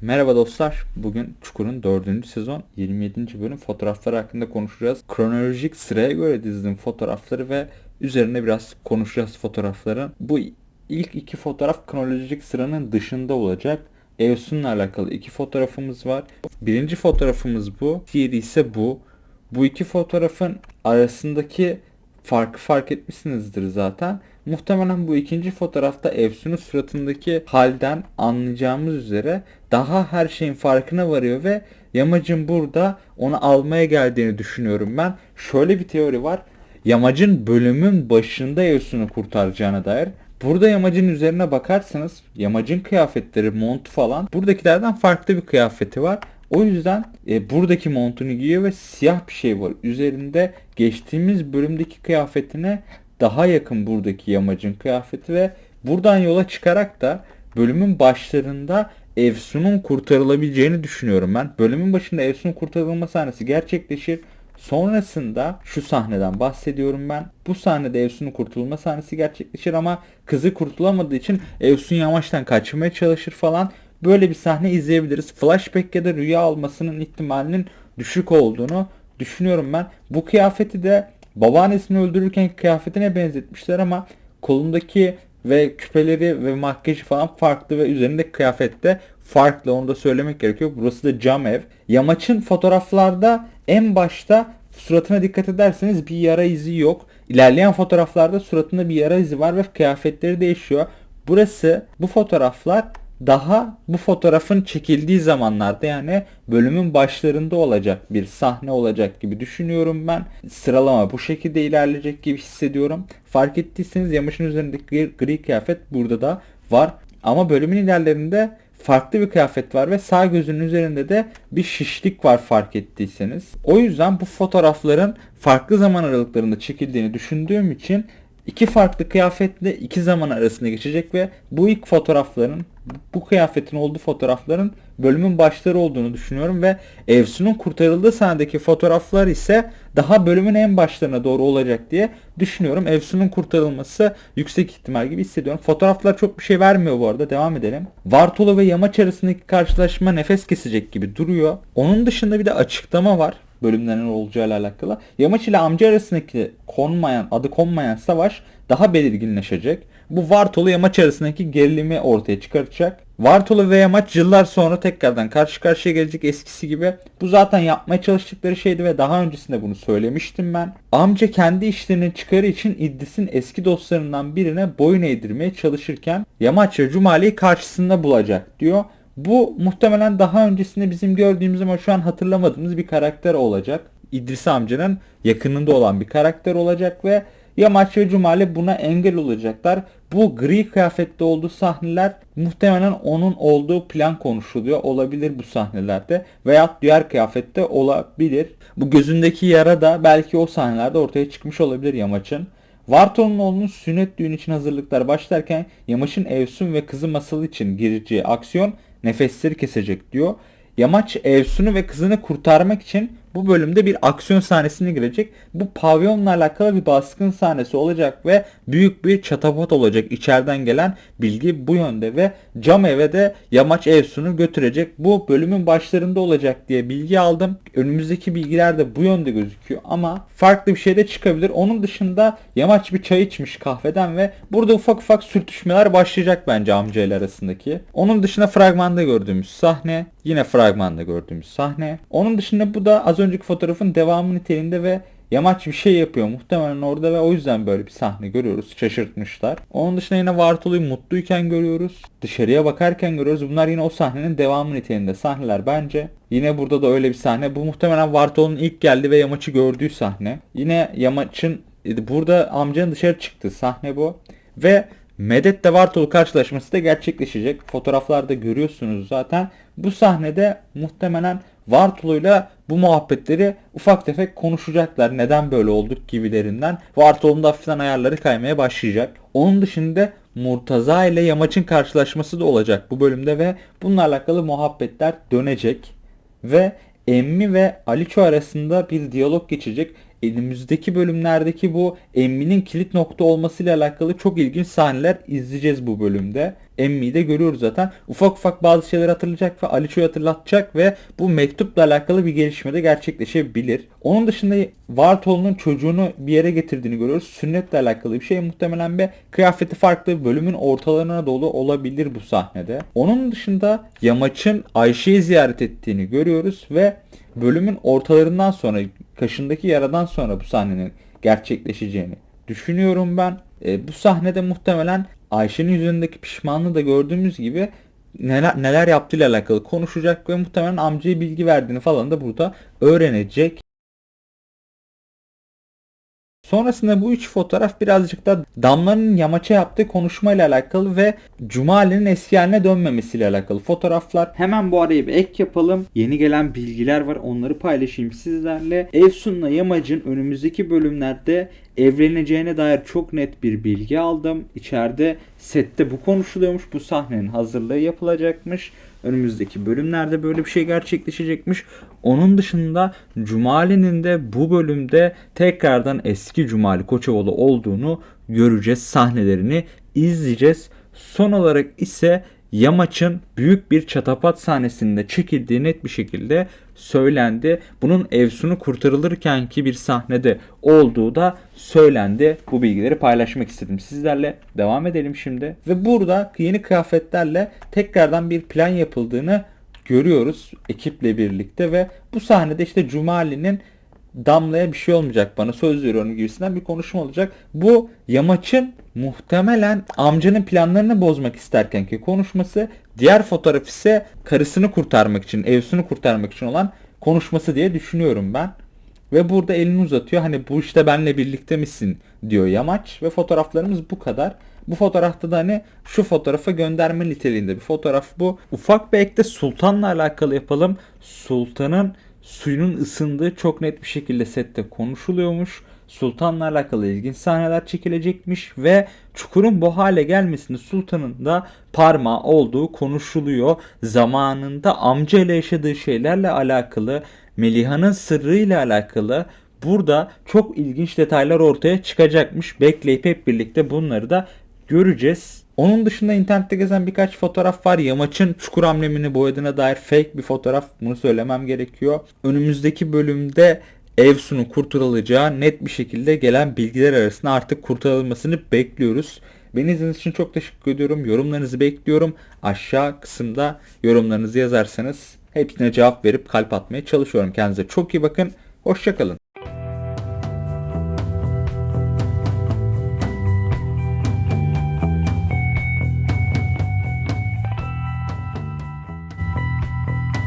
Merhaba dostlar. Bugün Çukur'un 4. sezon 27. bölüm fotoğrafları hakkında konuşacağız. Kronolojik sıraya göre dizdim fotoğrafları ve üzerine biraz konuşacağız fotoğrafların. Bu ilk iki fotoğraf kronolojik sıranın dışında olacak. Evsun'la alakalı iki fotoğrafımız var. Birinci fotoğrafımız bu. Diğeri ise bu. Bu iki fotoğrafın arasındaki farkı fark etmişsinizdir zaten. Muhtemelen bu ikinci fotoğrafta Efsun'un suratındaki halden anlayacağımız üzere daha her şeyin farkına varıyor ve Yamacın burada onu almaya geldiğini düşünüyorum ben. Şöyle bir teori var. Yamacın bölümün başında Efsun'u kurtaracağına dair. Burada yamacın üzerine bakarsanız yamacın kıyafetleri, mont falan buradakilerden farklı bir kıyafeti var. O yüzden e, buradaki montunu giyiyor ve siyah bir şey var. Üzerinde geçtiğimiz bölümdeki kıyafetine daha yakın buradaki yamacın kıyafeti ve buradan yola çıkarak da bölümün başlarında Efsun'un kurtarılabileceğini düşünüyorum ben. Bölümün başında Efsun'un kurtarılma sahnesi gerçekleşir. Sonrasında şu sahneden bahsediyorum ben. Bu sahnede Efsun'un kurtulma sahnesi gerçekleşir ama kızı kurtulamadığı için Efsun yamaçtan kaçmaya çalışır falan. Böyle bir sahne izleyebiliriz. Flashback ya da rüya almasının ihtimalinin düşük olduğunu düşünüyorum ben. Bu kıyafeti de babaannesini öldürürken kıyafetine benzetmişler ama kolundaki ve küpeleri ve makyajı falan farklı ve üzerindeki kıyafet de farklı. Onu da söylemek gerekiyor. Burası da cam ev. Yamaç'ın fotoğraflarda en başta suratına dikkat ederseniz bir yara izi yok. İlerleyen fotoğraflarda suratında bir yara izi var ve kıyafetleri değişiyor. Burası bu fotoğraflar daha bu fotoğrafın çekildiği zamanlarda yani bölümün başlarında olacak bir sahne olacak gibi düşünüyorum ben. Sıralama bu şekilde ilerleyecek gibi hissediyorum. Fark ettiyseniz Yamaç'ın üzerindeki gri kıyafet burada da var. Ama bölümün ilerlerinde farklı bir kıyafet var ve sağ gözünün üzerinde de bir şişlik var fark ettiyseniz. O yüzden bu fotoğrafların farklı zaman aralıklarında çekildiğini düşündüğüm için iki farklı kıyafetle iki zaman arasında geçecek ve bu ilk fotoğrafların bu kıyafetin olduğu fotoğrafların bölümün başları olduğunu düşünüyorum ve Evsun'un kurtarıldığı sahnedeki fotoğraflar ise daha bölümün en başlarına doğru olacak diye düşünüyorum. Evsun'un kurtarılması yüksek ihtimal gibi hissediyorum. Fotoğraflar çok bir şey vermiyor bu arada. Devam edelim. Vartolu ve Yamaç arasındaki karşılaşma nefes kesecek gibi duruyor. Onun dışında bir de açıklama var bölümlerin olacağıyla alakalı. Yamaç ile amca arasındaki konmayan, adı konmayan savaş daha belirginleşecek. Bu Vartolu Yamaç arasındaki gerilimi ortaya çıkartacak. Vartolu ve Yamaç yıllar sonra tekrardan karşı karşıya gelecek eskisi gibi. Bu zaten yapmaya çalıştıkları şeydi ve daha öncesinde bunu söylemiştim ben. Amca kendi işlerinin çıkarı için İddis'in eski dostlarından birine boyun eğdirmeye çalışırken Yamaç ve Cumali'yi karşısında bulacak diyor. Bu muhtemelen daha öncesinde bizim gördüğümüz ama şu an hatırlamadığımız bir karakter olacak. İdris amcanın yakınında olan bir karakter olacak ve Yamaç ve Cumali buna engel olacaklar. Bu gri kıyafette olduğu sahneler muhtemelen onun olduğu plan konuşuluyor olabilir bu sahnelerde veya diğer kıyafette olabilir. Bu gözündeki yara da belki o sahnelerde ortaya çıkmış olabilir Yamaç'ın. Varton'un oğlunun sünnet düğün için hazırlıklar başlarken Yamaç'ın Evsun ve kızı Masal için gireceği aksiyon nefesleri kesecek diyor. Yamaç Evsun'u ve kızını kurtarmak için bu bölümde bir aksiyon sahnesine girecek. Bu pavyonla alakalı bir baskın sahnesi olacak ve büyük bir çatapat olacak. İçeriden gelen bilgi bu yönde ve cam eve de Yamaç Evsun'u götürecek. Bu bölümün başlarında olacak diye bilgi aldım. Önümüzdeki bilgiler de bu yönde gözüküyor ama farklı bir şey de çıkabilir. Onun dışında Yamaç bir çay içmiş kahveden ve burada ufak ufak sürtüşmeler başlayacak bence amcayla arasındaki. Onun dışında fragmanda gördüğümüz sahne, yine fragmanda gördüğümüz sahne. Onun dışında bu da az önceki fotoğrafın devamı niteliğinde ve Yamaç bir şey yapıyor muhtemelen orada ve o yüzden böyle bir sahne görüyoruz. Şaşırtmışlar. Onun dışında yine Vartolu'yu mutluyken görüyoruz. Dışarıya bakarken görüyoruz. Bunlar yine o sahnenin devamı niteliğinde sahneler bence. Yine burada da öyle bir sahne. Bu muhtemelen Vartolu'nun ilk geldi ve Yamaç'ı gördüğü sahne. Yine Yamaç'ın burada amcanın dışarı çıktığı sahne bu. Ve Medet de Vartolu karşılaşması da gerçekleşecek. Fotoğraflarda görüyorsunuz zaten. Bu sahnede muhtemelen Vartolu'yla bu muhabbetleri ufak tefek konuşacaklar. Neden böyle olduk gibilerinden. Vartolu'nun da hafiften ayarları kaymaya başlayacak. Onun dışında Murtaza ile Yamaç'ın karşılaşması da olacak bu bölümde ve bununla alakalı muhabbetler dönecek. Ve Emmi ve Aliço arasında bir diyalog geçecek. Önümüzdeki bölümlerdeki bu Emmy'nin kilit nokta olmasıyla alakalı çok ilginç sahneler izleyeceğiz bu bölümde. Emmy'yi de görüyoruz zaten. Ufak ufak bazı şeyler hatırlayacak ve Aliço'yu hatırlatacak ve bu mektupla alakalı bir gelişme de gerçekleşebilir. Onun dışında Vartol'un çocuğunu bir yere getirdiğini görüyoruz. Sünnetle alakalı bir şey muhtemelen bir kıyafeti farklı bölümün ortalarına dolu olabilir bu sahnede. Onun dışında Yamaç'ın Ayşe'yi ziyaret ettiğini görüyoruz ve bölümün ortalarından sonra kaşındaki yaradan sonra bu sahnenin gerçekleşeceğini düşünüyorum ben. E, bu sahnede muhtemelen Ayşe'nin yüzündeki pişmanlığı da gördüğümüz gibi neler, neler yaptığıyla alakalı konuşacak ve muhtemelen amcaya bilgi verdiğini falan da burada öğrenecek. Sonrasında bu üç fotoğraf birazcık da Damla'nın Yamaç'a yaptığı konuşmayla alakalı ve Cumali'nin eski haline dönmemesiyle alakalı fotoğraflar. Hemen bu araya bir ek yapalım. Yeni gelen bilgiler var onları paylaşayım sizlerle. Efsun'la Yamaç'ın önümüzdeki bölümlerde evleneceğine dair çok net bir bilgi aldım. İçeride sette bu konuşuluyormuş. Bu sahnenin hazırlığı yapılacakmış. Önümüzdeki bölümlerde böyle bir şey gerçekleşecekmiş. Onun dışında Cumali'nin de bu bölümde tekrardan eski Cumali Koçovalı olduğunu göreceğiz. Sahnelerini izleyeceğiz. Son olarak ise Yamaç'ın büyük bir çatapat sahnesinde çekildiği net bir şekilde söylendi. Bunun Evsun'u kurtarılırken ki bir sahnede olduğu da söylendi. Bu bilgileri paylaşmak istedim sizlerle. Devam edelim şimdi. Ve burada yeni kıyafetlerle tekrardan bir plan yapıldığını görüyoruz ekiple birlikte ve bu sahnede işte Cumali'nin Damla'ya bir şey olmayacak bana söz veriyorum gibisinden bir konuşma olacak. Bu Yamaç'ın muhtemelen amcanın planlarını bozmak isterkenki konuşması. Diğer fotoğraf ise karısını kurtarmak için, Evsun'u kurtarmak için olan konuşması diye düşünüyorum ben. Ve burada elini uzatıyor. Hani bu işte benle birlikte misin diyor Yamaç. Ve fotoğraflarımız bu kadar. Bu fotoğrafta da hani şu fotoğrafa gönderme niteliğinde bir fotoğraf bu. Ufak bir ekte Sultan'la alakalı yapalım. Sultan'ın suyunun ısındığı çok net bir şekilde sette konuşuluyormuş. Sultan'la alakalı ilginç sahneler çekilecekmiş ve Çukur'un bu hale gelmesinde Sultan'ın da parmağı olduğu konuşuluyor. Zamanında amca ile yaşadığı şeylerle alakalı, Meliha'nın sırrıyla alakalı burada çok ilginç detaylar ortaya çıkacakmış. Bekleyip hep birlikte bunları da göreceğiz. Onun dışında internette gezen birkaç fotoğraf var. Yamaç'ın çukur amblemini boyadığına dair fake bir fotoğraf. Bunu söylemem gerekiyor. Önümüzdeki bölümde Evsun'un kurtarılacağı net bir şekilde gelen bilgiler arasında artık kurtarılmasını bekliyoruz. Beni izlediğiniz için çok teşekkür ediyorum. Yorumlarınızı bekliyorum. Aşağı kısımda yorumlarınızı yazarsanız hepsine cevap verip kalp atmaya çalışıyorum. Kendinize çok iyi bakın. Hoşçakalın.